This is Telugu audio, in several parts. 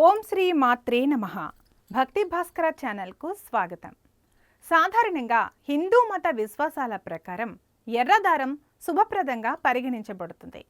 ఓం శ్రీ మాత్రే నమ. భక్తి భాస్కర ఛానల్కు స్వాగతం. సాధారణంగా హిందూ మత విశ్వాసాల ప్రకారం ఎర్రదారం శుభప్రదంగా పరిగణించబడుతుంది.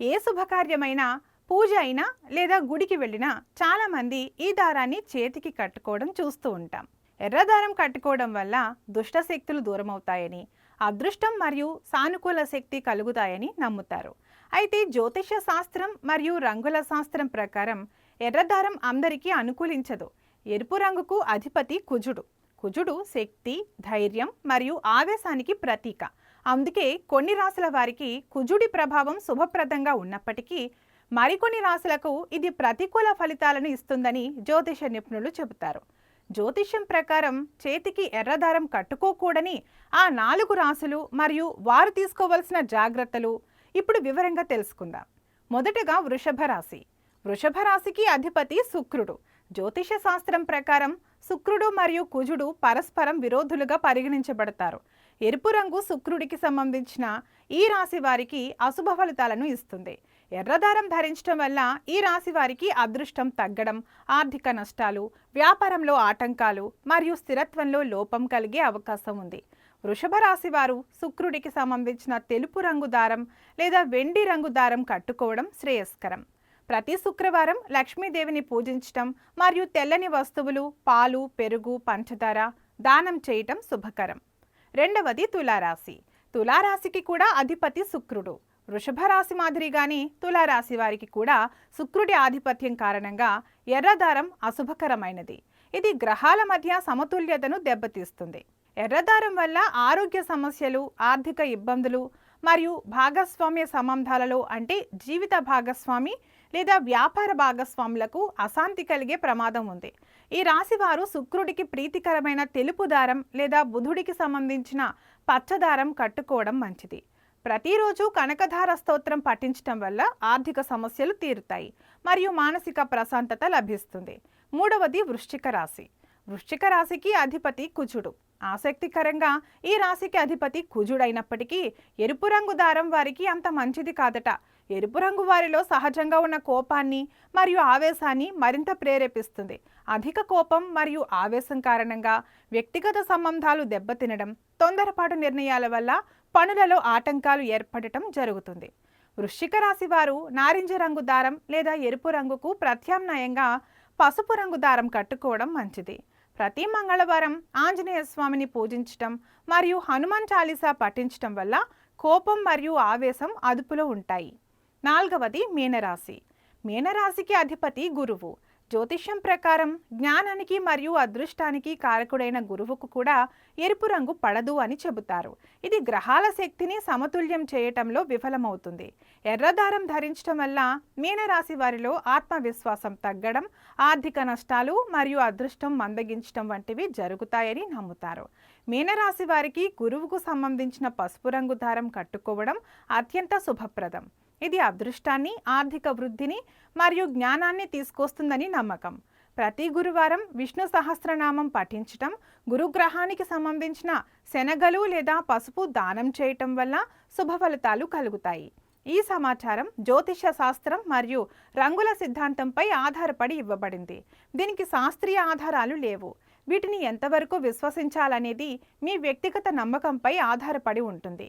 ఏ శుభకార్యమైనా పూజ అయినా లేదా గుడికి వెళ్ళినా చాలామంది ఈ దారాన్ని చేతికి కట్టుకోవడం చూస్తూ ఉంటాం. ఎర్రదారం కట్టుకోవడం వల్ల దుష్ట శక్తులు దూరమవుతాయని అదృష్టం మరియు సానుకూల శక్తి కలుగుతాయని నమ్ముతారు. అయితే జ్యోతిష శాస్త్రం మరియు రంగుల శాస్త్రం ప్రకారం ఎర్రదారం అందరికీ అనుకూలించదు. ఎరుపు రంగుకు అధిపతి కుజుడు. కుజుడు శక్తి ధైర్యం మరియు ఆవేశానికి ప్రతీక. అందుకే కొన్ని రాశుల వారికి కుజుడి ప్రభావం శుభప్రదంగా ఉన్నప్పటికీ మరికొన్ని రాశులకు ఇది ప్రతికూల ఫలితాలను ఇస్తుందని జ్యోతిష నిపుణులు చెబుతారు. జ్యోతిష్యం ప్రకారం చేతికి ఎర్రదారం కట్టుకోకూడని ఆ నాలుగు రాశులు మరియు వారు తీసుకోవలసిన జాగ్రత్తలు ఇప్పుడు వివరంగా తెలుసుకుందాం. మొదటగా వృషభ రాశి. వృషభ రాశికి అధిపతి శుక్రుడు. జ్యోతిష శాస్త్రం ప్రకారం శుక్రుడు మరియు కుజుడు పరస్పరం విరోధులుగా పరిగణించబడతారు. ఎరుపు రంగు శుక్రుడికి సంబంధించిన ఈ రాశి వారికి అశుభ ఫలితాలను ఇస్తుంది. ఎర్రదారం ధరించడం వల్ల ఈ రాశి వారికి అదృష్టం తగ్గడం ఆర్థిక నష్టాలు వ్యాపారంలో ఆటంకాలు మరియు స్థిరత్వంలో లోపం కలిగే అవకాశం ఉంది. వృషభ రాశి వారు శుక్రుడికి సంబంధించిన తెలుపు రంగు దారం లేదా వెండి రంగు దారం కట్టుకోవడం శ్రేయస్కరం. ప్రతి శుక్రవారం లక్ష్మీదేవిని పూజించటం మరియు తెల్లని వస్తువులు పాలు పెరుగు పంచదార దానం చేయటం శుభకరం. రెండవది తులారాశి. తులారాశికి కూడా అధిపతి శుక్రుడు. వృషభ రాశి మాదిరిగానే తులారాశి వారికి కూడా శుక్రుడి ఆధిపత్యం కారణంగా ఎర్రదారం అశుభకరమైనది. ఇది గ్రహాల మధ్య సమతుల్యతను దెబ్బతీస్తుంది. ఎర్రదారం వల్ల ఆరోగ్య సమస్యలు ఆర్థిక ఇబ్బందులు మరియు భాగస్వామ్య సంబంధాలలో అంటే జీవిత భాగస్వామి లేదా వ్యాపార భాగస్వాములకు అశాంతి కలిగే ప్రమాదం ఉంది. ఈ రాశి వారు శుక్రుడికి ప్రీతికరమైన తెలుపు దారం లేదా బుధుడికి సంబంధించిన పచ్చదారం కట్టుకోవడం మంచిది. ప్రతిరోజు కనకధార స్తోత్రం పఠించటం వల్ల ఆర్థిక సమస్యలు తీరుతాయి మరియు మానసిక ప్రశాంతత లభిస్తుంది. మూడవది వృశ్చిక రాశి. వృశ్చిక రాశికి అధిపతి కుజుడు. ఆసక్తికరంగా ఈ రాశికి అధిపతి కుజుడైనప్పటికీ ఎరుపు రంగు దారం వారికి అంత మంచిది కాదట. ఎరుపు రంగు వారిలో సహజంగా ఉన్న కోపాన్ని మరియు ఆవేశాన్ని మరింత ప్రేరేపిస్తుంది. అధిక కోపం మరియు ఆవేశం కారణంగా వ్యక్తిగత సంబంధాలు దెబ్బతినడం తొందరపాటు నిర్ణయాల వల్ల పనులలో ఆటంకాలు ఏర్పడటం జరుగుతుంది. వృశ్చిక రాశి వారు నారింజ రంగు దారం లేదా ఎరుపు రంగుకు ప్రత్యామ్నాయంగా పసుపు రంగు దారం కట్టుకోవడం మంచిది. ప్రతి మంగళవారం ఆంజనేయ స్వామిని పూజించటం మరియు హనుమాన్ చాలీసా పఠించటం వల్ల కోపం మరియు ఆవేశం అదుపులో ఉంటాయి. నాలుగవది మీనరాశి. మీనరాశికి అధిపతి గురువు. జ్యోతిష్యం ప్రకారం జ్ఞానానికి మరియు అదృష్టానికి కారకుడైన గురువుకు కూడా ఎరుపు రంగు పడదు అని చెబుతారు. ఇది గ్రహాల శక్తిని సమతుల్యం చేయటంలో విఫలమవుతుంది. ఎర్రదారం ధరించడం వల్ల మీనరాశి వారిలో ఆత్మవిశ్వాసం తగ్గడం ఆర్థిక నష్టాలు మరియు అదృష్టం మందగించడం వంటివి జరుగుతాయని నమ్ముతారు. మీనరాశి వారికి గురువుకు సంబంధించిన పసుపు రంగు దారం కట్టుకోవడం అత్యంత శుభప్రదం. ఇది అదృష్టాన్ని ఆర్థిక వృద్ధిని మరియు జ్ఞానాన్ని తీసుకొస్తుందని నమ్మకం. ప్రతి గురువారం విష్ణు సహస్రనామం పఠించటం గురుగ్రహానికి సంబంధించిన శనగలు లేదా పసుపు దానం చేయటం వల్ల శుభ ఫలితాలు కలుగుతాయి. ఈ సమాచారం జ్యోతిష శాస్త్రం మరియు రంగుల సిద్ధాంతంపై ఆధారపడి ఇవ్వబడింది. దీనికి శాస్త్రీయ ఆధారాలు లేవు. వీటిని ఎంతవరకు విశ్వసించాలనేది మీ వ్యక్తిగత నమ్మకంపై ఆధారపడి ఉంటుంది.